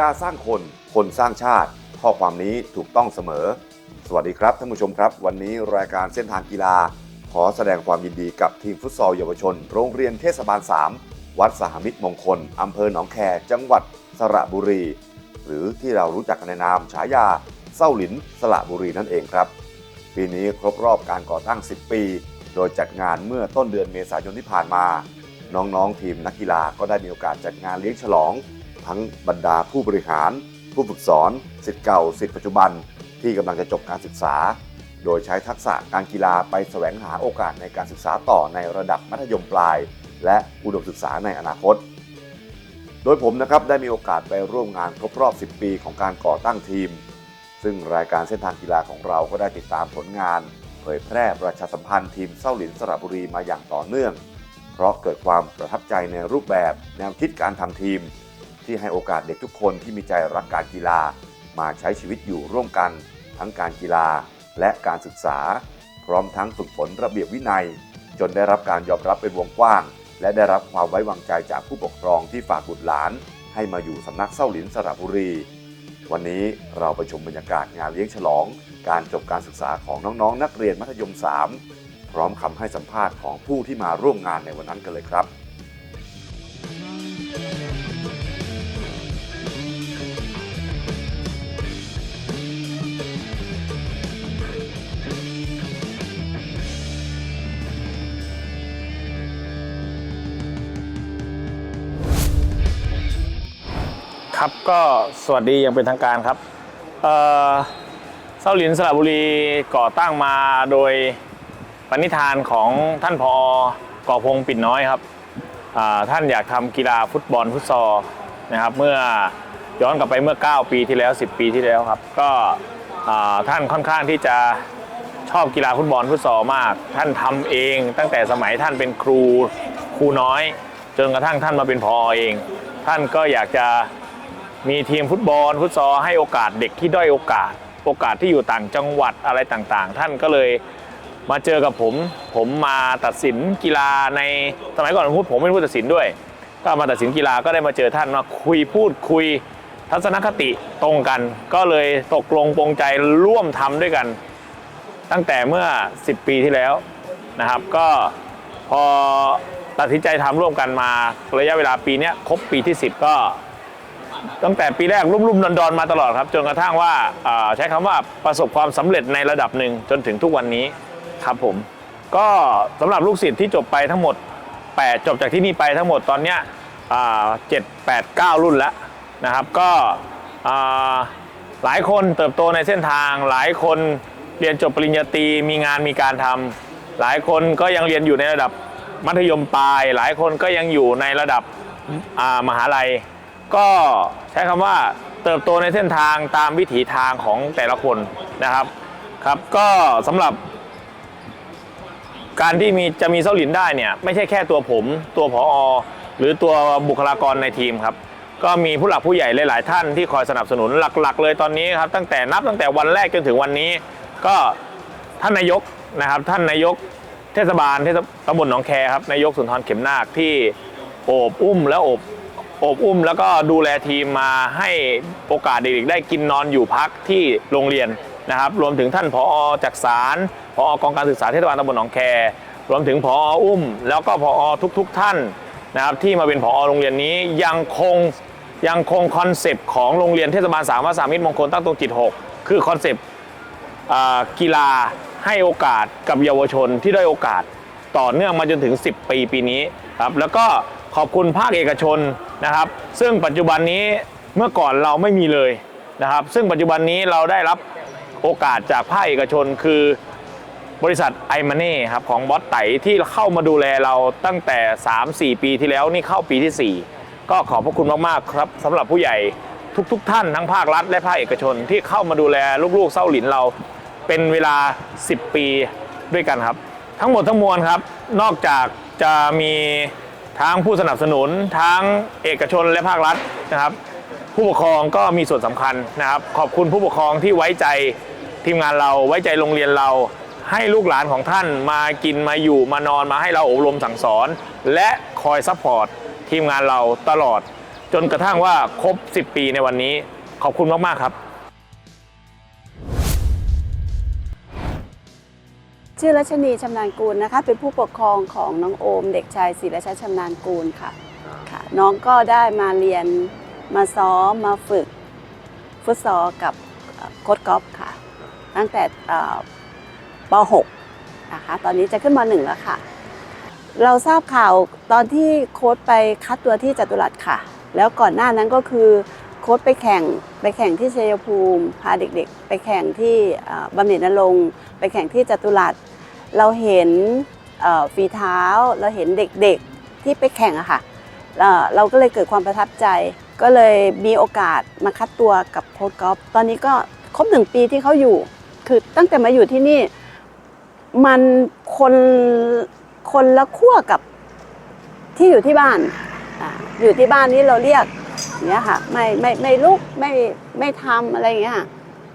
ฬาสร้างคน คนสร้างชาติ ข้อความนี้ถูกต้องเสมอ สวัสดีครับท่านผู้ชมครับ วันนี้รายการเส้นทางกีฬา ขอแสดงความยินดีกับทีมฟุตซอลเยาวชน โรงเรียนเทศบาล 3 วัดสหมิตรมงคลอำเภอหนองแค จังหวัดสระบุรี หรือที่เรารู้จักกันในนามฉายาเศร้าหลินสระบุรีนั่นเองครับ ปีนี้ครบรอบการก่อตั้ง 10 ปี โดยจัดงานเมื่อต้นเดือนเมษายนที่ผ่านมา น้องๆทีมนักกีฬาก็ได้มีโอกาสจัดงานเลี้ยงฉลอง ทั้งบรรดาผู้บริหาร ผู้ฝึกสอนสิทธิ์เก่าสิทธิ์ปัจจุบัน ที่กำลังจะจบการศึกษา โดยใช้ทักษะการกีฬาไปแสวงหาโอกาสในการศึกษาต่อในระดับมัธยมปลาย และอุดมศึกษาในอนาคต โดยผมนะครับได้มีโอกาสไปร่วมงานครบรอบ 10 ปีของการก่อตั้งทีม ซึ่งรายการเส้นทางกีฬาของเราก็ได้ติดตามผลงานเผยแพร่ประชาสัมพันธ์ทีมเส้าหลินสระบุรีมาอย่างต่อเนื่อง เพราะเกิดความประทับใจในรูปแบบแนวคิดการทำทีม ที่ให้โอกาสเด็กทุกคนที่มีใจรักการกีฬา มาใช้ชีวิตอยู่ร่วมกัน ทั้งการกีฬาและการศึกษา พร้อมทั้งฝึกฝนระเบียบวินัย จนได้รับการยอมรับเป็นวงกว้าง และได้รับความไว้วางใจจากผู้ปกครองที่ฝากบุตรหลาน ให้มาอยู่สำนักเส้าหลินสระบุรี วันนี้เราไปชมบรรยากาศงานเลี้ยงฉลอง การจบการศึกษาของน้องๆนักเรียนมัธยม 3 พร้อมคำให้สัมภาษณ์ของผู้ที่มาร่วมงานในวันนั้นกันเลยครับ ก็สวัสดีอย่างเป็นทางการครับเอ่อเศร้าหลินสระบุรีก่อตั้งมาโดยปณิธานของท่านพอก่อพงปิ่นน้อยครับท่านอยากทำกีฬาฟุตบอลฟุตซอลนะครับเมื่อย้อนกลับไปเมื่อ 9 ปีที่แล้ว 10 ปีที่แล้วครับ ก็ท่านค่อนข้างที่จะชอบกีฬาฟุตบอลฟุตซอลมาก ท่านทำเองตั้งแต่สมัยท่านเป็นครูครูน้อย จนกระทั่งท่านมาเป็นพอเอง ท่านก็อยากจะ มีทีมฟุตบอลฟุตซอลให้โอกาสเด็กที่ด้อยโอกาส โอกาสที่อยู่ต่างจังหวัดอะไรต่างๆ ท่านก็เลยมาเจอกับผม ผมมาตัดสินกีฬาในสมัยก่อนผมพูดผมเป็นผู้ตัดสินด้วย ก็มาตัดสินกีฬาก็ได้มาเจอท่านมาคุยพูดคุยทัศนคติตรงกัน ก็เลยตกลงปรงใจร่วมทำด้วยกัน ตั้งแต่เมื่อ 10 ปีที่แล้วนะครับ ก็พอตัดสินใจทำร่วมกันมาระยะเวลาปีนี้ครบปีที่ 10 ก็ ตั้งแต่ปีแรกรุ่มๆดอนๆมาตลอดครับ จนกระทั่งว่าใช้คำว่าประสบความสำเร็จในระดับหนึ่งจนถึงทุกวันนี้ครับผม ก็สำหรับลูกศิษย์ที่จบไปทั้งหมด 8 จบจากที่นี่ไปทั้งหมดตอนเนี้ยเจ็ดแปดเก้ารุ่นแล้วนะครับ ก็หลายคนเติบโตในเส้นทาง หลายคนเรียนจบปริญญาตรีมีงานมีการทำหลายคนก็ยังเรียนอยู่ในระดับมัธยมปลาย หลายคนก็ยังอยู่ในระดับมหาลัย ก็ใช้คำว่าเติบโตในเส้นทางตามวิถีทางของแต่ละคนนะครับครับก็สำหรับ การที่มีจะมีเส้าหลินได้เนี่ยไม่ใช่แค่ตัวผม ตัวผอหรือตัวบุคลากรในทีมครับก็มีผู้หลักผู้ใหญ่หลาย ๆ ท่านที่คอยสนับสนุนหลัก ๆ เลยตอนนี้ครับตั้งแต่นับตั้งแต่วันแรกจนถึงวันนี้ ก็ท่านนายกนะครับ ท่านนายกเทศบาลเทศตำบลหนองแคครับนายกสุนทรเข็มนาคที่โอบอุ้มและโอบ โอบอุ้มแล้วก็ดูแลทีมมาให้โอกาสเด็กๆได้กินนอนอยู่พักที่โรงเรียนนะครับ รวมถึงท่านผอจักสารผอกองการศึกษาเทศบาลตำบลหนองแค รวมถึงผออุ้ม แล้วก็ผอทุกๆท่านนะครับที่มาเป็นผอโรงเรียนนี้ยังคงยังคงคอนเซปต์ของโรงเรียนเทศบาลสามวัดสามิตรมงคลตั้งตรงจิต 6 คือคอนเซปต์กีฬาให้โอกาสกับเยาวชนที่ได้โอกาสต่อเนื่องมาจนถึง 10 ปีปีนี้ครับแล้วก็ ขอบคุณภาคเอกชนนะครับ ซึ่งปัจจุบันนี้เมื่อก่อนเราไม่มีเลยนะครับ ซึ่งปัจจุบันนี้เราได้รับโอกาสจากภาคเอกชนคือบริษัทไอมาเน่ครับของบอสไตที่เข้ามาดูแลเราตั้งแต่ 3-4 ปีที่แล้วนี่เข้าปีที่ 4 ก็ขอบพระคุณมากๆครับสำหรับผู้ใหญ่ทุกๆทท่านทั้งภาครัฐและภาคเอกชนที่เข้ามาดูแลลูกๆเศร้าหลินเราเป็นเวลา 10 ปีด้วยกันครับ ทั้งหมดทั้งมวลครับ นอกจากจะมี ทั้งผู้สนับสนุนทั้งเอกชนและภาครัฐนะครับ ผู้ปกครองก็มีส่วนสำคัญนะครับ ขอบคุณผู้ปกครองที่ไว้ใจทีมงานเราไว้ใจโรงเรียนเรา ให้ลูกหลานของท่านมากินมาอยู่มานอนมาให้เราอบรมสั่งสอน และคอยซัพพอร์ตทีมงานเราตลอด จนกระทั่งว่าครบ 10 ปีในวันนี้ ขอบคุณมาก ๆ ครับ ชื่อรัชนีชำนาญกูลนะคะ เป็นผู้ปกครองของน้องโอม เด็กชายศิรชัยชำนาญกูลค่ะค่ะ น้องก็ได้มาเรียนมาซ้อมมาฝึกฟุตซอลกับโค้ชกอล์ฟค่ะ ตั้งแต่ป .6 นะคะ ตอนนี้จะขึ้นม .1 แล้วค่ะ เราทราบข่าวตอนที่โค้ชไปคัดตัวที่จตุรัสค่ะ แล้วก่อนหน้านั้นก็คือโค้ชไปแข่งไปแข่งที่ชัยภูมิ พาเด็กๆ ไปแข่งที่เอ่อบำเหน็จนรงไปแข่งที่จตุรัส เราเห็นฝีเท้าเราเห็นเด็กๆที่ไปแข่งอะค่ะเราก็เลยเกิดความประทับใจ ก็เลยมีโอกาสมาคัดตัวกับโค้ชกอล์ฟตอนนี้ก็ครบหนึ่งปีที่เขาอยู่ คือตั้งแต่มาอยู่ที่นี่ มันคนคนละขั้วกับที่อยู่ที่บ้านออยู่ที่บ้านนี้เราเรียกเงี้ยค่ะไม่ไม่ไม่ลุกไม่ไม่ทำอะไรอย่างเงี้ย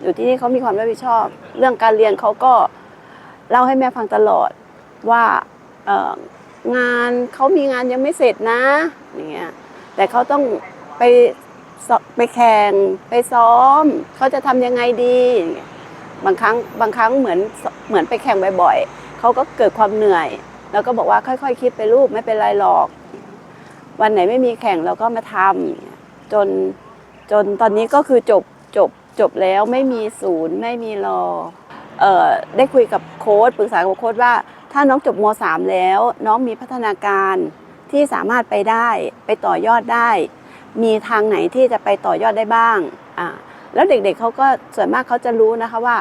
อยู่ที่นี่เขามีความรับผิดชอบ เรื่องการเรียนเขาก็ เล่าให้แม่ฟังตลอดว่างานเขามีงานยังไม่เสร็จนะอย่างเงี้ยแต่เขาต้องไปไปแข่งไปซ้อม เขาจะทำยังไงดีบางครั้งบางครั้งเหมือนเหมือนไปแข่งบ่อยๆเขาก็เกิดความเหนื่อย แล้วก็บอกว่าค่อยๆคิดไปลูกไม่เป็นไรหรอก วันไหนไม่มีแข่งเราก็มาทำจนจนตอนนี้ก็คือจบจบจบแล้วไม่มีศูนย์ไม่มีรอ ได้คุยกับโค้ดปรึกษากับโค้ดว่า ถ้าน้องจบม .3 แล้ว น้องมีพัฒนาการที่สามารถไปได้ไปต่อยอดได้ มีทางไหนที่จะไปต่อยอดได้บ้างอ่าแล้วเด็กๆเขาก็ส่วนมากเขาจะรู้นะคะว่า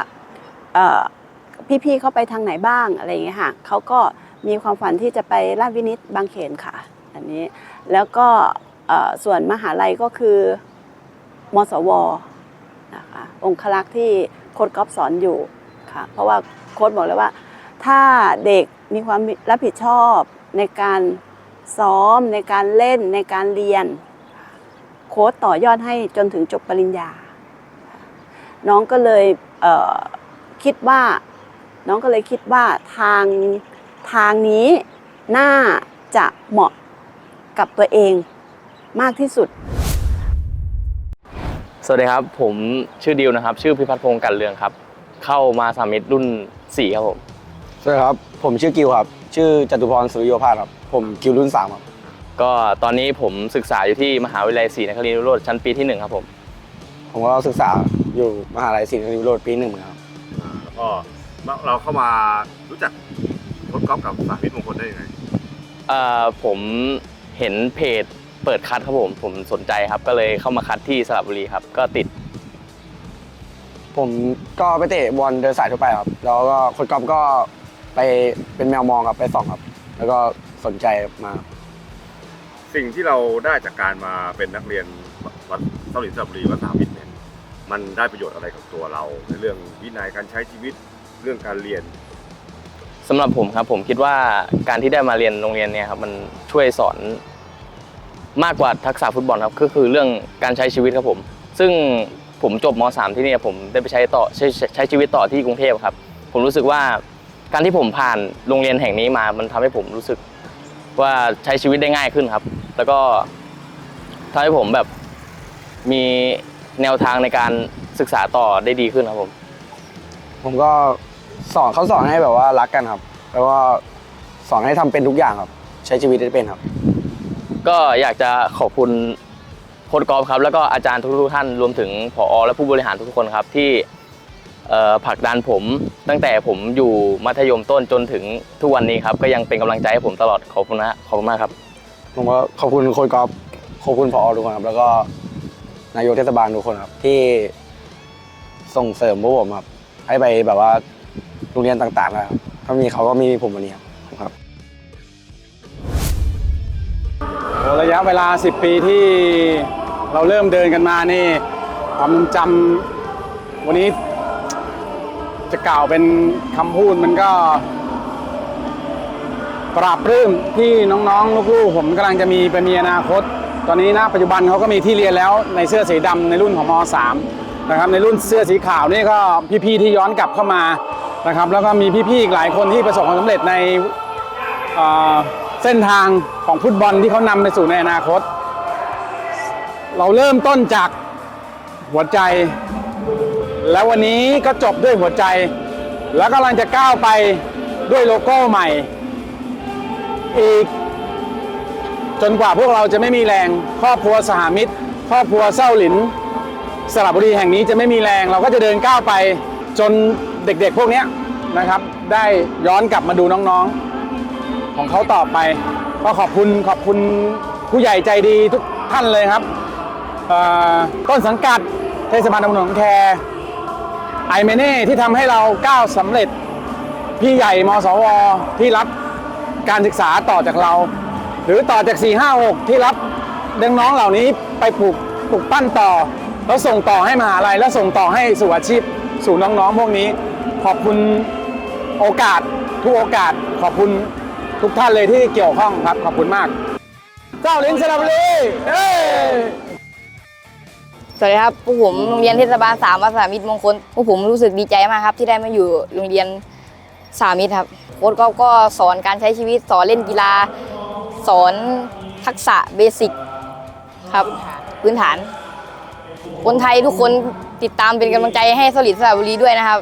พี่ๆเขาไปทางไหนบ้างอะไรอย่างเงี้ยค่ะเขาก็มีความฝันที่จะไปราชวินิตบางเขนค่ะ อันนี้แล้วก็ส่วนมหาลัยก็คือ มสวนะคะองคลักษ์ที่โค้ดก๊อฟสอนอยู่ ค่ะเพราะว่าโค้ดบอกเลยว่า ถ้าเด็กมีความรับผิดชอบในการซ้อมในการเล่นในการเรียน โค้ดต่อยอดให้จนถึงจบปริญญา น้องก็เลยเคิดว่า น้องก็เลยคิดว่าทางทางนี้น่าจะเหมาะกับตัวเองมากที่สุด สวัสดีครับ ผมชื่อดิวนะครับ ชื่อพิพัฒน์พงศ์กันเรืองครับ เข้ามาสามิตรรุ่น4ครับผมสวัสดีครับ ผมชื่อกิวครับ ชื่อจตุพรสุริโยภาสครับ ผมกิวรุ่นสามครับ ก็ตอนนี้ผมศึกษาอยู่ที่มหาวิทยาลัยศรีนครินทรวิโรธชั้นปีที่1ครับผม ผมก็ศึกษาอยู่มหาลัยศรีนครินทรวิโรธปีหนึ่งเหมือนกันครับแล้วก็เราเข้ามารู้จักโค้ชก๊อฟกับสาธิตมงคลได้ยังไงเอ่อผมเห็นเพจเปิดคัดครับผม ผมสนใจครับ ก็เลยเข้ามาคัดที่สระบุรีครับ ก็ติด ผมก็ไปเตะบอลเดินสายทั่วไปครับ แล้วก็คนกอล์ฟก็ไปเป็นแมวมองครับไปส่องครับ แล้วก็สนใจมาสิ่งที่เราได้จากการมาเป็นนักเรียนวัดเสาหลินสระบุรีวัดสามิตรเนี่ยมันได้ประโยชน์อะไรกับตัวเรา ในเรื่องวินัยการใช้ชีวิตเรื่องการเรียนสำหรับผมครับผมคิดว่าการที่ได้มาเรียนโรงเรียนเนี่ยครับมันช่วยสอนมากกว่าทักษะฟุตบอลครับก็คือเรื่องการใช้ชีวิตครับผม ซึ่ง ผมจบม .3 ที่เนี่ยผมได้ไปใช้ต่อใช้ใช้ชีวิตต่อที่กรุงเทพครับ ผมรู้สึกว่าการที่ผมผ่านโรงเรียนแห่งนี้มา มันทำให้ผมรู้สึกว่าใช้ชีวิตได้ง่ายขึ้นครับ แล้วก็ทำให้ผมแบบมีแนวทางในการศึกษาต่อได้ดีขึ้นครับผม ผมก็สอนเขาสอนให้แบบว่ารักกันครับ แล้วก็สอนให้ทำเป็นทุกอย่างครับ ใช้ชีวิตได้เป็นครับ ก็อยากจะขอบคุณโค้ชกอล์ฟครับแล้วก็อาจารย์ทุกๆท่านรวมถึงผอ และผู้บริหารทุกคนครับที่ผลักดันผมตั้งแต่ผมอยู่มัธยมต้นจนถึงทุกวันนี้ครับก็ยังเป็นกำลังใจให้ผมตลอดขอบคุณนะขอบคุณมากครับผมก็ขอบคุณโค้ชกอล์ฟขอบคุณพอทุกคนครับ แล้วก็นายกเทศบาลทุกคนครับ ที่ส่งเสริมพวกผมครับ ให้ไปแบบว่าโรงเรียนต่างๆนะครับถ้ามีเขาก็มีผมวันนี้ครับ ระยะเวลา 10 ปีที่เราเริ่มเดินกันมานี่ ความทรงจำวันนี้จะกล่าวเป็นคำพูดมันก็ ปราบปลื้มที่น้องๆ ลูกๆ ผมกำลังจะมีไปมีอนาคต ตอนนี้นะปัจจุบันเขาก็มีที่เรียนแล้วในเสื้อสีดำในรุ่นของม .3 นะครับในรุ่นเสื้อสีขาวนี่ก็พี่ๆที่ย้อนกลับเข้ามานะครับแล้วก็มีพี่ๆอีกหลายคนที่ประสบความสำเร็จใน เส้นทางของฟุตบอลที่เขานำไปสู่ในอนาคต เราเริ่มต้นจากหัวใจ แล้ววันนี้ก็จบด้วยหัวใจ แล้วกำลังจะก้าวไปด้วยโลโก้ใหม่ อีก จนกว่าพวกเราจะไม่มีแรง ครอบครัวสหมิตร ครอบครัวเศร้าหลินสระบุรีแห่งนี้จะไม่มีแรง เราก็จะเดินก้าวไปจนเด็กๆพวกนี้นะครับ ได้ย้อนกลับมาดูน้องๆ ของเขาต่อไป ก็ขอบคุณขอบคุณผู้ใหญ่ใจดีทุกท่านเลยครับต้นสังกัดเทศบาลตำบลหนองแคไอเมเน่ที่ทำให้เราก้าวสำเร็จ พี่ใหญ่มสวที่รับการศึกษาต่อจากเรา หรือต่อจาก 4 5 6 ที่รับเด็กน้องเหล่านี้ไปปลูกปลูกปั้นต่อ แล้วส่งต่อให้มหาลัยแล้วส่งต่อให้สู่อาชีพสู่น้องๆพวกนี้ ขอบคุณโอกาสทุกโอกาสขอบคุณ ทุกท่านเลยที่เกี่ยวข้องครับขอบคุณมาก เจ้าลินสระบุรีเอ้ยสวัสดีครับพวกผมโรงเรียนเทศบาลสามวัดสามิตรมงคลพวกผมรู้สึกดีใจมากครับ ที่ได้มาอยู่โรงเรียนสามิตรครับโค้ชก็ก็สอนการใช้ชีวิตสอนเล่นกีฬา สอนทักษะเบสิกครับพื้นฐาน คนไทยทุกคนติดตามเป็นกำลังใจให้สลิดสระบุรีด้วยนะครับ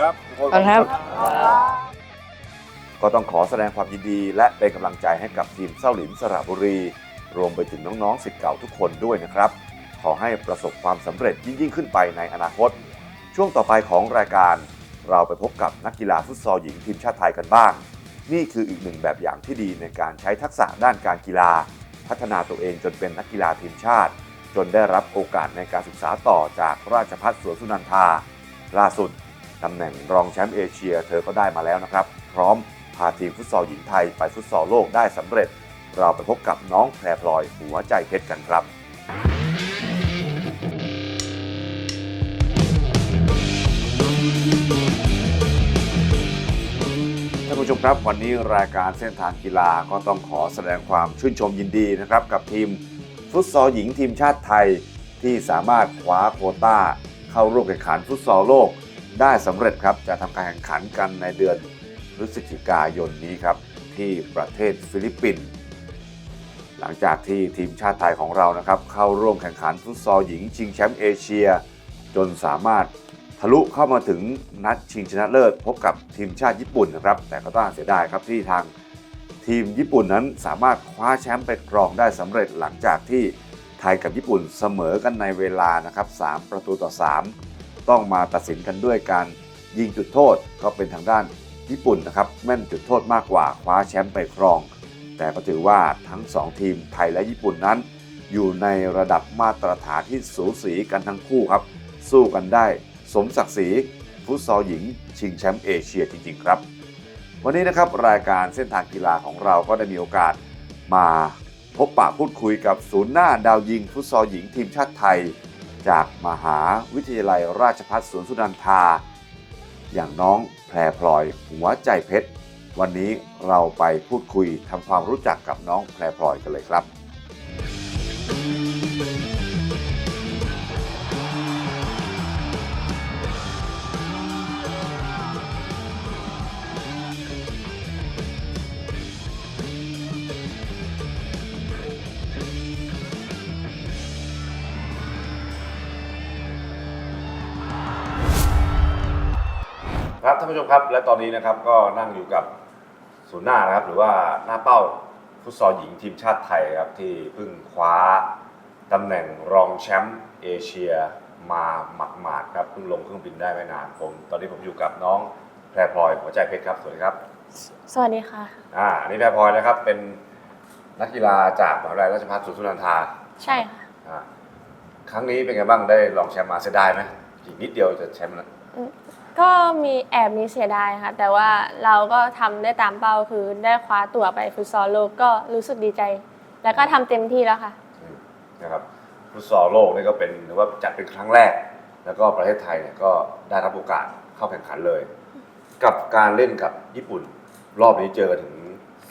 ครับ ขอบคุณครับ ก็ต้องขอแสดงความยินดี และเป็นกำลังใจให้กับทีมเศร้าหลินสระบุรี รวมไปถึงน้องๆสิทธิ์เก่าทุกคนด้วยนะครับ ขอให้ประสบความสำเร็จยิ่งยิ่งขึ้นไปในอนาคต ช่วงต่อไปของรายการ เราไปพบกับนักกีฬาฟุตซอลหญิงทีมชาติไทยกันบ้าง นี่คืออีกหนึ่งแบบอย่างที่ดีในการใช้ทักษะด้านการกีฬา พัฒนาตัวเองจนเป็นนักกีฬาทีมชาติ จนได้รับโอกาสในการศึกษาต่อจากราชภัฏสวนสุนันทาล่าสุดตำแหน่งรองแชมป์เอเชีย เธอก็ได้มาแล้วนะครับ พร้อม พาทีมฟุตซอลหญิงไทยไปฟุตซอลโลกได้สำเร็จ เราไปพบกับน้องแพรพลอยหัวใจเพชรกันครับท่านผู้ชมครับวันนี้รายการเส้นทางกีฬาก็ต้องขอแสดงความชื่นชมยินดีนะครับ กับทีมฟุตซอลหญิงทีมชาติไทย ที่สามารถคว้าโคต้า เข้าร่วมแข่งขันฟุตซอลโลกได้สำเร็จครับ จะทำการแข่งขันกันในเดือน พฤศจิกายนนี้ครับ ที่ประเทศฟิลิปปินส์หลังจากที่ทีมชาติไทยของเรานะครับ เข้าร่วมแข่งขันฟุตซอลหญิงชิงแชมป์เอเชีย จนสามารถทะลุเข้ามาถึงนัดชิงชนะเลิศ พบกับทีมชาติญี่ปุ่นนะครับ แต่ก็ต้องเสียดายครับที่ทางทีมญี่ปุ่นนั้นสามารถคว้าแชมป์ไปครองได้สำเร็จหลังจากที่ไทยกับญี่ปุ่นเสมอกันในเวลานะครับ 3 ประตูต่อ 3 ต้องมาตัดสินกันด้วยการยิงจุดโทษก็เป็นทางด้าน ญี่ปุ่นนะครับ แม่นจุดโทษมากกว่าคว้าแชมป์ไปครอง แต่ก็ถือว่าทั้ง 2 ทีมไทยและญี่ปุ่นนั้น อยู่ในระดับมาตรฐานที่สูสีกันทั้งคู่ครับ สู้กันได้ สมศักดิ์ศรีฟุตซอลหญิง ชิงแชมป์เอเชียจริง ๆ ครับ วันนี้นะครับรายการเส้นทางกีฬาของเราก็ได้มีโอกาสมาพบปะพูดคุยกับศูนย์หน้าดาวยิงฟุตซอลหญิงทีมชาติไทย จากมหาวิทยาลัยราชภัฏสวนสุนันทา อย่างน้องแพรพลอยหัวใจเพชร วันนี้เราไปพูดคุยทำความรู้จักกับน้องแพรพลอยกันเลยครับานผู้ชมครับ และตอนนี้นะครับก็นั่งอยู่กับศูนย์หน้านะครับ หรือว่าหน้าเป้าฟุตซอลหญิงทีมชาติไทยครับที่เพิ่งคว้าตำแหน่งรองแชมป์เอเชียมาหมาดๆครับเพิ่งลงเครื่องบินได้ไม่นานผม ตอนนี้ผมอยู่กับน้องแพรพลอยหัวใจเพชรครับสวัสดีครับสวัสดีค่ะ อ่าอันนี้แพรพลอยนะครับเป็นนักกีฬาจากมหาวิทยาลัยราชภัฏสวนสุนันทาใช่ค่ะอ่าครั้งนี้เป็นไงบ้างได้รองแชมป์มาเสียดายไหมอีกนิดเดียวจะแชมป์แล้ว ก็มีแอบมีเสียดายค่ะ แต่ว่าเราก็ทำได้ตามเป้าคือได้คว้าตั๋วไปฟุตซอลโลกก็รู้สึกดีใจ แล้วก็ทำเต็มที่แล้วค่ะอืมนะครับฟุตซอลโลกนี่ก็เป็นหรือว่าจัดเป็นครั้งแรก แล้วก็ประเทศไทยเนี่ยก็ได้รับโอกาสเข้าแข่งขันเลย กับการเล่นกับญี่ปุ่น รอบนี้เจอกันถึง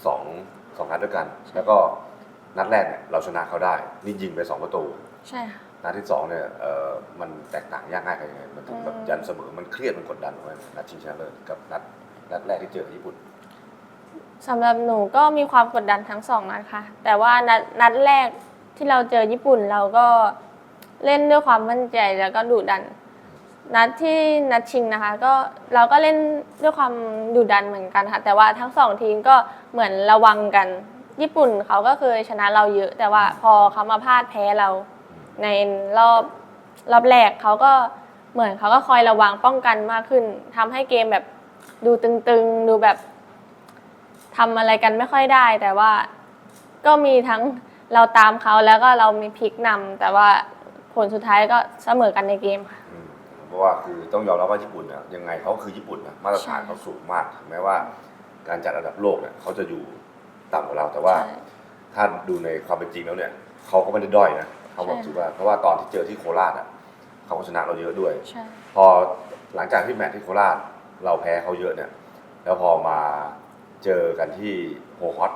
สองสองนัดด้วยกัน แล้วก็นัดแรกเนี่ยเราชนะเขาได้ นี่ยิงไปสองประตู ใช่ค่ะ นัดที่สองเนี่ยเออมันแตกต่างยากง่ายกันยังไงมันถึงแบบยันเสมอมันเครียดมันกดดันไว้นัดชิงชนะเลิศกับนัดนัดแรกที่เจอญี่ปุ่นสำหรับหนูก็มีความกดดันทั้งสองนัดค่ะ แต่ว่านัดนัดแรกที่เราเจอญี่ปุ่นเราก็เล่นด้วยความมั่นใจแล้วก็ดุดัน นัดที่นัดชิงนะคะ ก็เราก็เล่นด้วยความดุดันเหมือนกันค่ะ แต่ว่าทั้งสองทีมก็เหมือนระวังกัน ญี่ปุ่นเขาก็เคยชนะเราเยอะ แต่ว่าพอเขามาพลาดแพ้เรา ในรอบรอบแรกเขาก็เหมือนเขาก็คอยระวังป้องกันมากขึ้นทำให้เกมแบบดูตึงๆ ดูแบบทำอะไรกันไม่ค่อยได้ แต่ว่าก็มีทั้งเราตามเขาแล้วก็เรามีพลิกนำแต่ว่าผลสุดท้ายก็เสมอกันในเกมค่ะอืมเพราะว่าคือต้องยอมรับว่าญี่ปุ่นเนี่ยยังไงเขาคือญี่ปุ่นนะมาตรฐานใช่เขาสูงมากถึงแม้ว่า การจัดอันดับโลกเนี่ยเขาจะอยู่ต่ำกว่าเราแต่ว่าใช่ถ้าดูในความเป็นจริงแล้วเนี่ยเขาก็ไม่ได้ด้อยนะ เขาบอกใช่ถือว่าเพราะว่าตอนที่เจอที่โคราชอะเขาก็ชนะเราเยอะด้วย ใช่ พอหลังจากที่แมตช์ที่โคราชเราแพ้เขาเยอะเนี่ย แล้วพอมาเจอกันที่โฮฮอต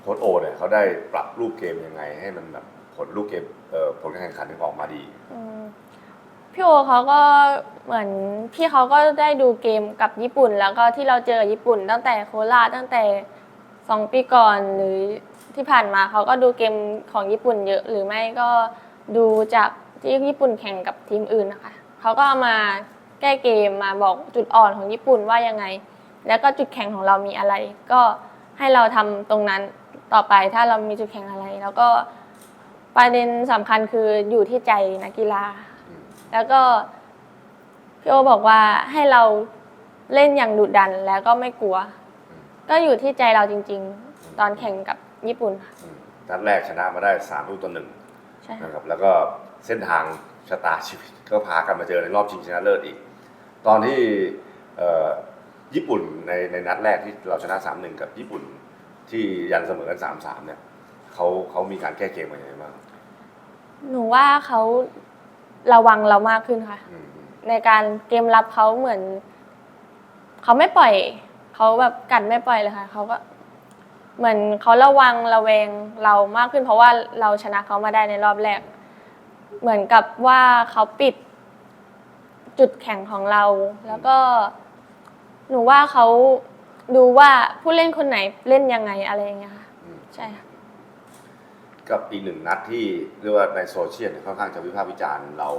โค้ชโอเนี่ยเขาได้ปรับรูปเกมยังไง ให้มันแบบผลลูกเกมเอ่อผลการแข่งขันออกมาดี อืมพี่โอเขาก็เหมือนพี่เขาก็ได้ดูเกมกับญี่ปุ่น แล้วก็ที่เราเจอกับญี่ปุ่น ตั้งแต่โคราชตั้งแต่ สองปีก่อนหรือที่ผ่านมาเขาก็ดูเกมของญี่ปุ่นเยอะ หรือไม่ก็ดูจากที่ญี่ปุ่นแข่งกับทีมอื่นนะคะเขาก็ามาแก้เกมมาบอกจุดอ่อนของญี่ปุ่นว่ายังไง แล้วก็จุดแข็งของเรามีอะไร ก็ให้เราทำตรงนั้นต่อไปถ้าเรามีจุดแข็งอะไร แล้วก็ประเด็นสำคัญคืออยู่ที่ใจนักกีฬา แล้วก็พี่โอบอกว่าให้เราเล่นอย่างดุดันแล้วก็ไม่กลัว ก็อยู่ที่ใจเราจริง ๆ ตอนแข่งกับญี่ปุ่นค่ะอืมนัดแรกชนะมาได้สามลูกต่อหนึ่งใช่ค่ะนะครับแล้วก็เส้นทางชะตาชีวิตก็พากันมาเจอในรอบชิงชนะเลิศอีก ตอนที่เอ่อญี่ปุ่นในในนัดแรกที่เราชนะ3-1กับญี่ปุ่นที่ยันเสมอกัน3-3เนี่ยเขาเขามีการแก้เกมมาอย่างไรบ้างหนูว่าเขาระวังเรามากขึ้นค่ะ อืมอืมในการเกมรับเขาเหมือน เขาไม่ปล่อย เขาแบบกัดไม่ปล่อยเลยค่ะเขาก็ เหมือนเขาระวังระแวงเรามากขึ้น เพราะว่าเราชนะเขามาได้ในรอบแรก เหมือนกับว่าเขาปิด จุดแข็งของเรา แล้วก็ หนูว่าเขาดูว่าผู้เล่นคนไหนเล่นยังไงอะไรอย่างเงี้ยค่ะอืมใช่ค่ะกับอีกหนึ่งนัดที่เรียกว่าในโซเชียลเนี่ยค่อนข้างจะวิพากษ์วิจารณ์เรา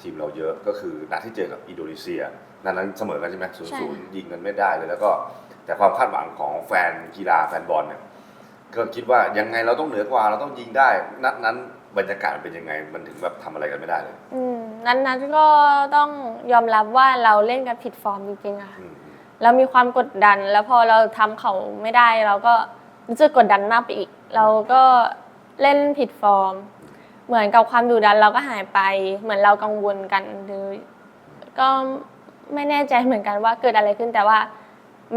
ทีมเราเยอะก็คือนัดที่เจอกับอินโดนีเซีย นัดนั้นเสมอกันใช่ไหมศูนย์ใช่ศูนย์ค่ะยิงกันไม่ได้เลย แล้วก็แต่ความคาดหวังของแฟนกีฬาแฟนบอลเนี่ยก็คิดว่ายังไงเราต้องเหนือกว่าเราต้องยิงได้ นัดนั้นบรรยากาศมันเป็นยังไงมันถึงแบบทำอะไรกันไม่ได้เลยอืมนั้นนั้นก็ต้องยอมรับว่าเราเล่นกันผิดฟอร์มจริงๆอะค่ะอืมเรามีความกดดัน แล้วพอเราทำเขาไม่ได้ เราก็รู้สึกกดดันมากไปอีก เราก็เล่นผิดฟอร์ม เหมือนกับความดุดันเราก็หายไป เหมือนเรากังวลกันหรือก็ ไม่แน่ใจเหมือนกันว่าเกิดอะไรขึ้นแต่ว่า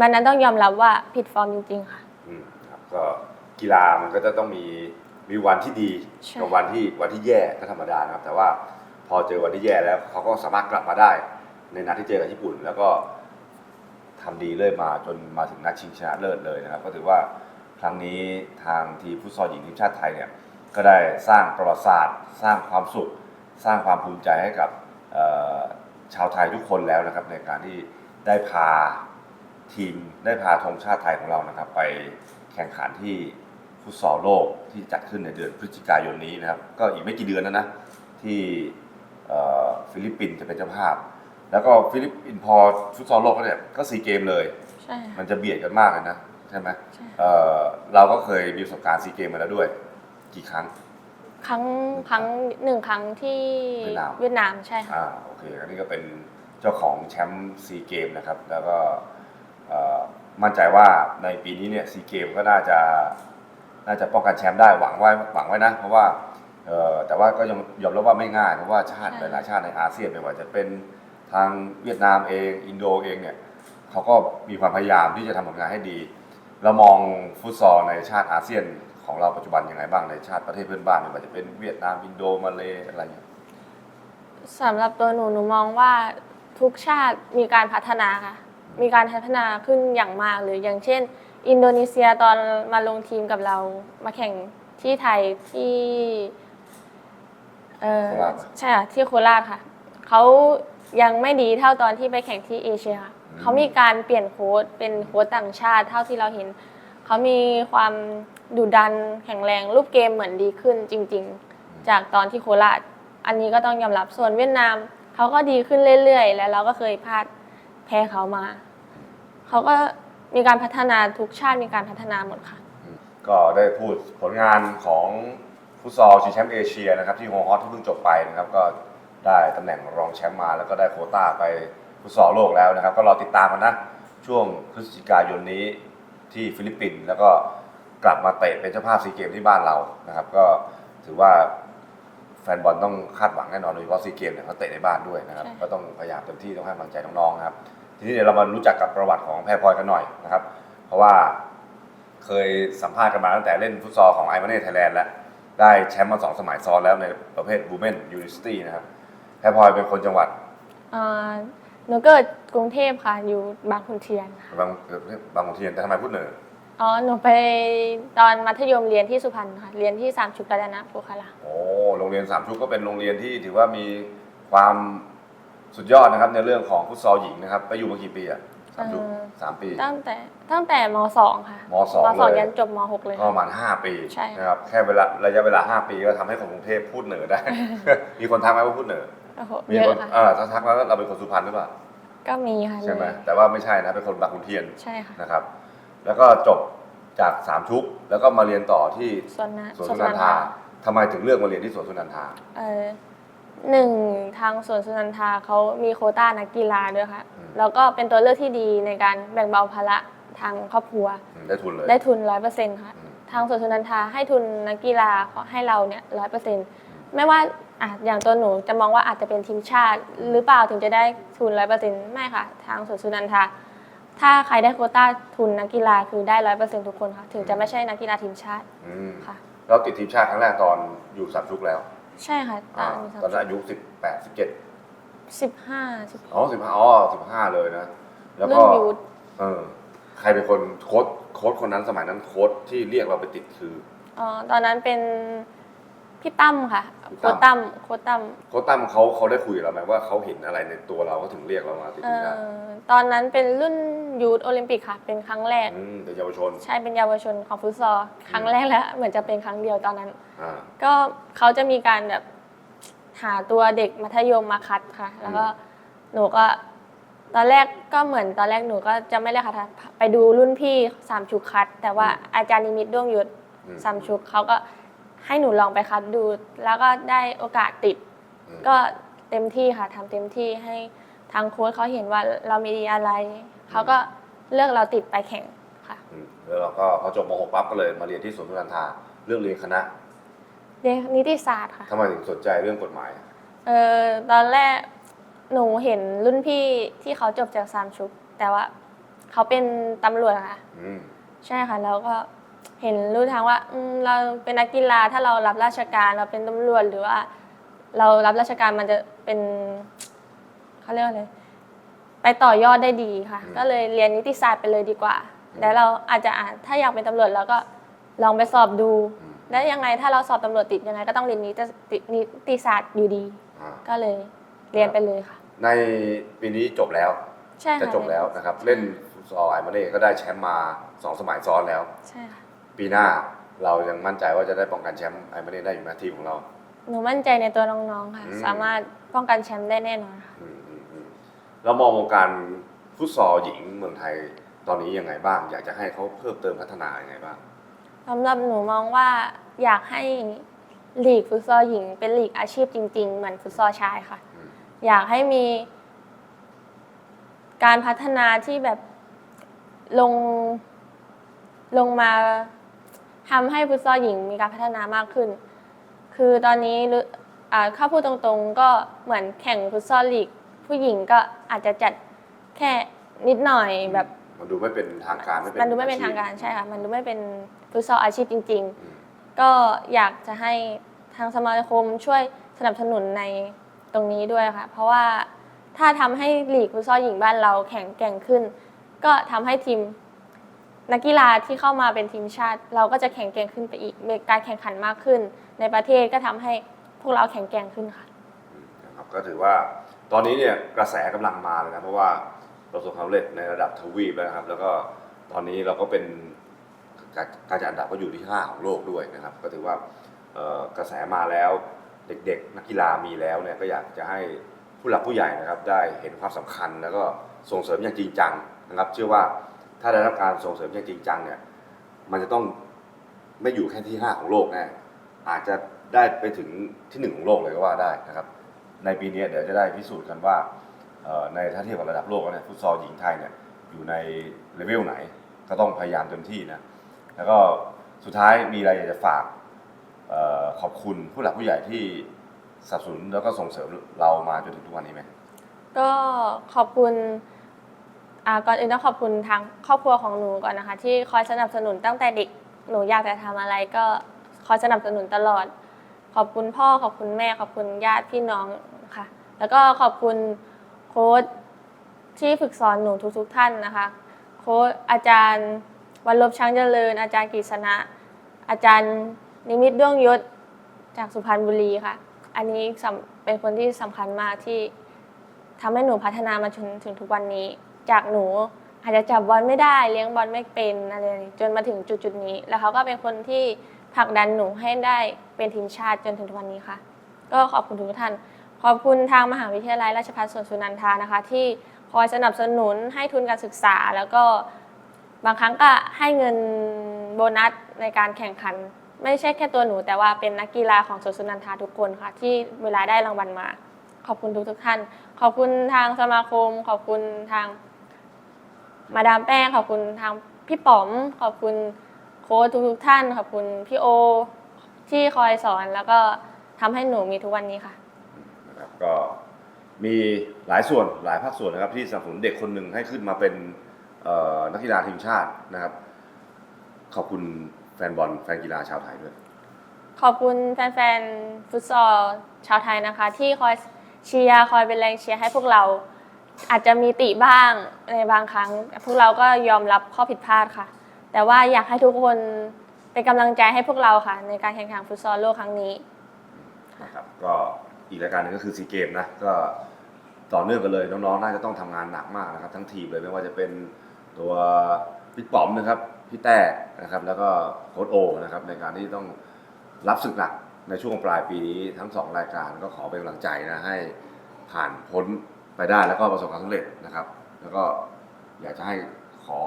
มันนั้นต้องยอมรับว่าผิดฟอร์มจริง ๆ ค่ะ อืมครับก็กีฬามันก็จะต้องมีมีวันที่ดีใช่ กับวันที่วันที่แย่ก็ธรรมดานะครับ แต่ว่าพอเจอวันที่แย่แล้วเขาก็สามารถกลับมาได้ ในนัดที่เจอกับญี่ปุ่น แล้วก็ทำดีเรื่อยมาจนมาถึงนัดชิงชนะเลิศเลยนะครับ ก็ถือว่าครั้งนี้ทางทีมฟุตซอลหญิงทีมชาติไทยเนี่ยก็ได้สร้างประวัติศาสตร์ สร้างความสุข สร้างความภูมิใจให้กับเอ่อ ชาวไทยทุกคนแล้วนะครับ ในการที่ได้พาทีมได้พาธงชาติไทยของเรานะครับ ไปแข่งขันที่ฟุตซอลโลกที่จัดขึ้นในเดือนพฤศจิกายนนี้นะครับ ก็อีกไม่กี่เดือนแล้วนะที่เอ่อฟิลิปปินส์จะเป็นเจ้าภาพ แล้วก็ฟิลิปปินส์พอฟุตซอลโลกแล้วเนี่ยก็ซีเกมเลยใช่ค่ะมันจะเบียดกันมากเลยนะ ใช่ไหมใช่เอ่อเราก็เคยมีประสบการณ์ซีเกมมาแล้วด้วย กี่ครั้ง ครั้งครั้งหนึ่งครั้งที่เวียดนาม เวียดนามใช่ค่ะ อ่าโอเคอันนี้ก็เป็นเจ้าของแชมป์ซีเกมนะครับ แล้วก็เอ่อมั่นใจว่าในปีนี้เนี่ยซีเกมก็น่าจะน่าจะป้องกันแชมป์ได้หวังไว้หวังไว้นะ เพราะว่าเอ่อแต่ว่าก็ยังยอมรับว่าไม่ง่ายเพราะว่าชาติใช่ หลายๆชาติในอาเซียนไม่ว่าจะเป็นทางเวียดนามเอง อินโดเองเนี่ยเขาก็มีความพยายามที่จะทำผลงานให้ดี เรามองฟุตซอลในชาติอาเซียน ของเราปัจจุบันยังไงบ้างในชาติประเทศเพื่อนบ้านไม่ว่าจะเป็นเวียดนามอินโดมาเลอะไรอย่างเงี้ยสำหรับตัวหนูหนูมองว่าทุกชาติมีการพัฒนาค่ะ มีการพัฒนาขึ้นอย่างมากเลยอย่างเช่น อินโดนีเซียตอนมาลงทีมกับเรามาแข่งที่ไทยที่เออโคราชใช่ค่ะที่โคราชค่ะเขายังไม่ดีเท่าตอนที่ไปแข่งที่เอเชียค่ะอืมเขามีการเปลี่ยนโค้ดเป็นโค้ดต่างชาติเท่าที่เราเห็น เขามีความ ดุดันแข็งแรง รูปเกมเหมือนดีขึ้นจริง ๆ จากตอนที่โคราช อันนี้ก็ต้องยอมรับส่วนเวียดนามเขาก็ดีขึ้นเรื่อยๆ แล้วเราก็เคยพลาดแพ้เขามา เขาก็มีการพัฒนาทุกชาติมีการพัฒนาหมดค่ะ ก็ได้พูดผลงานของฟุตซอลชิงแชมป์เอเชียนะครับที่โฮฮอตที่เพิ่งจบไปนะครับก็ได้ตำแหน่งรองแชมป์มา แล้วก็ได้โควต้าไปฟุตซอลโลกแล้วนะครับ ก็รอติดตามกันนะช่วงพฤศจิกายนนี้ที่ฟิลิปปินส์แล้วก็ กลับมาเตะเป็นเจ้าภาพซีเกมที่บ้านเรานะครับ ก็ถือว่าแฟนบอลต้องคาดหวังแน่นอนโดยเฉพาะซีเกมเนี่ยเขาเตะในบ้านด้วยนะครับใช่ก็ต้องพยายามเต็มที่ต้องให้กำลังใจน้องๆนะครับ ทีนี้เดี๋ยวเรามารู้จักกับประวัติของแพรพลอยกันหน่อยนะครับ เพราะว่าเคยสัมภาษณ์กันมาตั้งแต่เล่นฟุตซอลของไอมาเน่ไทยแลนด์แล้วได้แชมป์มาสองสมัยซ้อนแล้วในประเภท Women University นะครับแพรพลอยเป็นคนจังหวัดเอ่อหนูเกิดกรุงเทพค่ะอยู่บางขุนเทียนค่ะบางบางขุนเทียนแต่ทำไมพูดเหนือ อ๋อ หนูไปตอนมัธยมเรียนที่สุพรรณค่ะ เรียนที่สามชุกกาญจนะโภคาราโอ้โรงเรียนสามชุกก็เป็นโรงเรียนที่ถือว่ามีความสุดยอดนะครับในเรื่องของฟุตซอลหญิงนะครับ ไปอยู่มากี่ปีอะสามชุกสามปี ตั้งแต่ตั้งแต่มสองค่ะมสองมสองเลย ยันจบมหกเลยก็ประมาณ 5 ปีใช่ นะครับแค่เวลาระยะเวลา 5 ปีก็ทำให้คนกรุงเทพพูดเหนือได้ มีคนทักไหมว่าพูดเหนือโอ้โหมีเยคนอะค่ะ เอ่าถ้าทักแล้วเราเป็นคนสุพรรณหรือเปล่าก็มีค่ะใช่ไหมมีแต่ว่าไม่ใช่นะเป็นคนบางขุนเทียนใช่ค่ะ นะครับ แล้วก็จบจากสามชุก แล้วก็มาเรียนต่อที่ส่วนนะสวนส่สุวนนันนันทาทาทำไมถึงเลือกมาเรียนที่สวนสุนันทาเออหนึ่งทางสวนสุนันทาเขามีโควต้านักกีฬาด้วยค่ะอืมแล้วก็เป็นตัวเลือกที่ดีในการแบ่งเบาภาระทางครอบครัวอืมได้ทุนเลย ได้ทุนร้อยเปอร์เซ็นต์ค่ะอืมทางสวนสุนันทาให้ทุนนักกีฬาให้เราเนี่ยร้อยเปอร์เซ็นต์ไม่ว่าอะอย่างตัวหนูจะมองว่าอาจจะเป็นทีมชาติ หรือเปล่าถึงจะได้ทุนร้อยเปอร์เซ็นต์ไม่ค่ะ ทางสวนสุนันทา ถ้าใครได้โควต้าทุนนักกีฬาคือได้ร้อยเปอร์เซ็นต์ทุกคนค่ะ ถึงจะไม่ใช่นักกีฬาทีมชาติอืมค่ะแล้วติดทีมชาติครั้งแรกตอนอยู่สามชุกแล้วใช่ค่ะตอ่าอนตอนนั้นอายุสิบแปดสิบเจ็ดสิบห้าสิบอ๋อสิบห้าอ๋อสิบห้าเลยนะ แล้วรุ่ก็นยูทเออใครเป็นคนโค้ดโค้ดคนนั้นสมัยนั้นโค้ดที่เรียกเราไปติดคืออ๋อตอนนั้นเป็น พี่ตั้มค่ะพี่โค้ตั้ชมตั้มโค้ชตั้มโค้ดตั้มเขาเขาได้คุยกับเราไหมว่าเขาเห็นอะไรในตัวเราเขาถึงเรียกเรามาติดเอ่ทีมชาติอตอนนั้นเป็นรุ่นยูทโอลิมปิกค่ะ เป็นครั้งแรกอืมเป็นเยาวชนใช่เป็นเยาวชนของฟุตซอลครั้งแรกแล้วเหมือนจะเป็นครั้งเดียวตอนนั้น อ่า ก็เขาจะมีการแบบหาตัวเด็กมัธยมมาคัดค่ะ แล้วก็หนูก็ตอนแรกก็เหมือนตอนแรกหนูก็จะไม่ได้คัดไปดูรุ่นพี่สามชุกคัด แต่ว่าอาจารย์นิมิตด้วงยุทธอืม สามชุกเขาก็ ให้หนูลองไปคัดดู แล้วก็ได้โอกาสติดอืมก็เต็มที่ค่ะทำเต็มที่ให้ทางโค้ชเขาเห็นว่าเรามีดีอะไร เขาก็เลือกเราติดไปแข่งค่ะ อืมแล้วเราก็พอจบม .6 ปั๊บก็เลยมาเรียนที่สวนสุนันทาเรื่องเรียนคณะเรียนนิติศาสตร์ค่ะ ทำไมถึงสนใจเรื่องกฎหมาย เออตอนแรกหนูเห็นรุ่นพี่ที่เขาจบจากสามชุก แต่ว่าเขาเป็นตำรวจอะค่ะ อืมใช่ค่ะ แล้วก็ เห็นรู้ทางว่าอืมเราเป็นนักกีฬาถ้าเรารับราชการเราเป็นตำรวจหรือว่า เรารับราชการมันจะเป็นเขาเรียกว่าอะไรไปต่อยอดได้ดีค่ะ ก็เลยเรียนนิติศาสตร์ไปเลยดีกว่าแล้วเราอาจจะอ่านถ้าอยากเป็นตำรวจเราก็ลองไปสอบดูอืมแล้วยังไงถ้าเราสอบตำรวจติดยังไงก็ต้องเรียนนิตินิติศาสตร์อยู่ดี อ่าก็เลยเรียนไปเลยค่ะ ในปีนี้จบแล้ว ใช่จะค่ะจบแล้วนะครับ เล่นฟุตซอลไอมาเน่ก็ได้แชมป์มาสองสมัยซ้อนแล้ว ใช่ค่ะ ปีหน้าเรายังมั่นใจว่าจะได้ป้องกันแชมป์ไอมาเน่ได้อยู่นะทีมของเรา หนูมั่นใจในตัวน้องๆค่ะ อืม สามารถป้องกันแชมป์ได้แน่นอนค่ะ อืมอืมอืมเรามองวงการฟุตซอลหญิงเมืองไทยตอนนี้ยังไงบ้าง อยากจะให้เขาเพิ่มเติมพัฒนายังไงบ้าง สำหรับหนูมองว่าอยากให้ลีกฟุตซอลหญิง เป็นลีกอาชีพจริง ๆ เหมือนฟุตซอลชายค่ะ อืม อยากให้มีการพัฒนาที่แบบลงลงมา ทำให้ฟุตซอลหญิงมีการพัฒนามากขึ้น คือตอนนี้รู้อ่าถ้าพูดตรงๆ ก็เหมือนแข่งฟุตซอลลีก ผู้หญิงก็อาจจะจัดแค่นิดหน่อยแบบมันดูไม่เป็นทางการไม่เป็นมันดูไม่เป็นอชีพทางการใช่ค่ะมันดูไม่เป็นฟุตซอลอาชีพจริงอืมๆก็อยากจะให้ทางสมาคมช่วยสนับสนุนในตรงนี้ด้วยค่ะ เพราะว่าถ้าทำให้ลีกฟุตซอลหญิงบ้านเราแข็งแกร่งขึ้น ก็ทำให้ทีม นักกีฬาที่เข้ามาเป็นทีมชาติ เราก็จะแข็งแกร่งขึ้นไปอีกมีการแข่งขันมากขึ้น ในประเทศก็ทำให้พวกเราแข็งแกร่งขึ้นค่ะ นะครับก็ถือว่าตอนนี้เนี่ยกระแสกำลังมาเลยนะเพราะว่าประสบความสำเร็จในระดับทวีปแล้วนะครับ แล้วก็ตอนนี้เราก็เป็นการการจัดอันดับก็อยู่ที่ 5 ของโลกด้วยนะครับ ก็ถือว่าเอ่อกระแสมาแล้วเด็กๆ นักกีฬามีแล้วเนี่ยก็อยากจะให้ผู้หลักผู้ใหญ่นะครับได้เห็นความสำคัญแล้วก็ส่งเสริมอย่างจริงจังนะครับ เชื่อว่า ถ้าได้รับการส่งเสริมอย่างจริงจังเนี่ย มันจะต้องไม่อยู่แค่ที่ 5 ของโลกแน่อาจจะได้ไปถึงที่ 1 ของโลกเลยก็ว่าได้นะครับ ในปีนี้เดี๋ยวจะได้พิสูจน์กันว่าในถ้าเทียบกับระดับโลกแล้วเนี่ยฟุตซอลหญิงไทยเนี่ยอยู่ในเลเวลไหน ก็ต้องพยายามเต็มที่นะแล้วก็สุดท้ายมีอะไรอยากจะฝากออขอบคุณผู้หลักผู้ใหญ่ที่สนับสนุนแล้วก็ส่งเสริมเรามาจนถึงทุกวันนี้ไหมก็ขอบคุณ อ่าก่อนอื่นต้องขอบคุณทางครอบครัวของหนูก่อนนะคะ ที่คอยสนับสนุนตั้งแต่เด็กหนูอยากจะทำอะไรก็คอยสนับสนุนตลอด ขอบคุณพ่อขอบคุณแม่ ขอบคุณญาติพี่น้องค่ะ แล้วก็ขอบคุณโค้ชที่ฝึกสอนหนูทุกๆท่านนะคะ โค้ชอาจารย์วันลบช้างเจริญ อาจารย์กฤษณะ อาจารย์นิมิตด้วงยศจากสุพรรณบุรีค่ะ อันนี้สำเป็นคนที่สำคัญมากที่ทำให้หนูพัฒนามาจนถึงทุกวันนี้ จากหนูอาจจะจับบอลไม่ได้เลี้ยงบอลไม่เป็นอะไรจนมาถึงจุดจุดนี้ แล้วเขาก็เป็นคนที่ผลักดันหนูให้ได้เป็นทีมชาติจนถึงทุกวันนี้ค่ะ ก็ขอบคุณทุกท่าน ขอบคุณทางมหาวิทยาลัยราชภัฏสวนสุนันทานะคะ ที่คอยสนับสนุนให้ทุนการศึกษา แล้วก็บางครั้งก็ให้เงินโบนัสในการแข่งขัน ไม่ใช่แค่ตัวหนู แต่ว่าเป็นนักกีฬาของสวนสุนันทาทุกคนค่ะ ที่เวลาได้รางวัลมา ขอบคุณทุกทุกท่าน ขอบคุณทางสมาคม ขอบคุณทาง มาดามแป้งขอบคุณทางพี่ป๋อม ขอบคุณโค้ชทุกๆท่าน ขอบคุณพี่โอ ที่คอยสอนแล้วก็ทำให้หนูมีทุกวันนี้ค่ะ นะครับก็มีหลายส่วนหลายภาคส่วนนะครับที่สนับสนุนเด็กคนหนึ่งให้ขึ้นมาเป็นเอ่อนักกีฬาทีมชาตินะครับ ขอบคุณแฟนบอลแฟนกีฬาชาวไทยด้วย ขอบคุณแฟนๆ ฟุตซอลชาวไทยนะคะ ที่คอยเชียร์คอยเป็นแรงเชียร์ให้พวกเรา อาจจะมีติบ้างในบางครั้ง พวกเราก็ยอมรับข้อผิดพลาดค่ะ แต่ว่าอยากให้ทุกคนเป็นกำลังใจให้พวกเราค่ะ ในการแข่งขันฟุตซอลโลกครั้งนี้ นะครับก็อีกรายการหนึงก็คือซีเกมนะก็ต่อเนื่องกันเลยน้องๆน่าจะต้องทำงานหนักมากนะครับ ทั้งทีมเลยไม่ว่าจะเป็นตัวพี่ป๋อมนะครับพี่แต้นะครับแล้วก็โค้ชโอนะครับในการที่ต้องรับศึกหนักในช่วงปลายปีนี้ทั้งสองรายการก็ขอเป็นกำลังใจนะให้ผ่านพ้น ไปได้แล้วก็ประสบความสำเร็จนะครับ แล้วก็อยากจะให้ขอ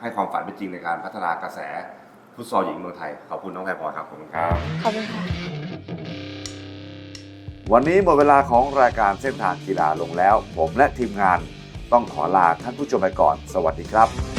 ให้ความฝันเป็นจริงในการพัฒนากระแสฟุตซอลหญิงเมืองไทย ขอบคุณน้องแพรพลอยครับขอบคุณครับ ขอบคุณค่ะ วันนี้หมดเวลาของรายการเส้นทางกีฬาลงแล้ว ผมและทีมงานต้องขอลาท่านผู้ชมไปก่อน สวัสดีครับ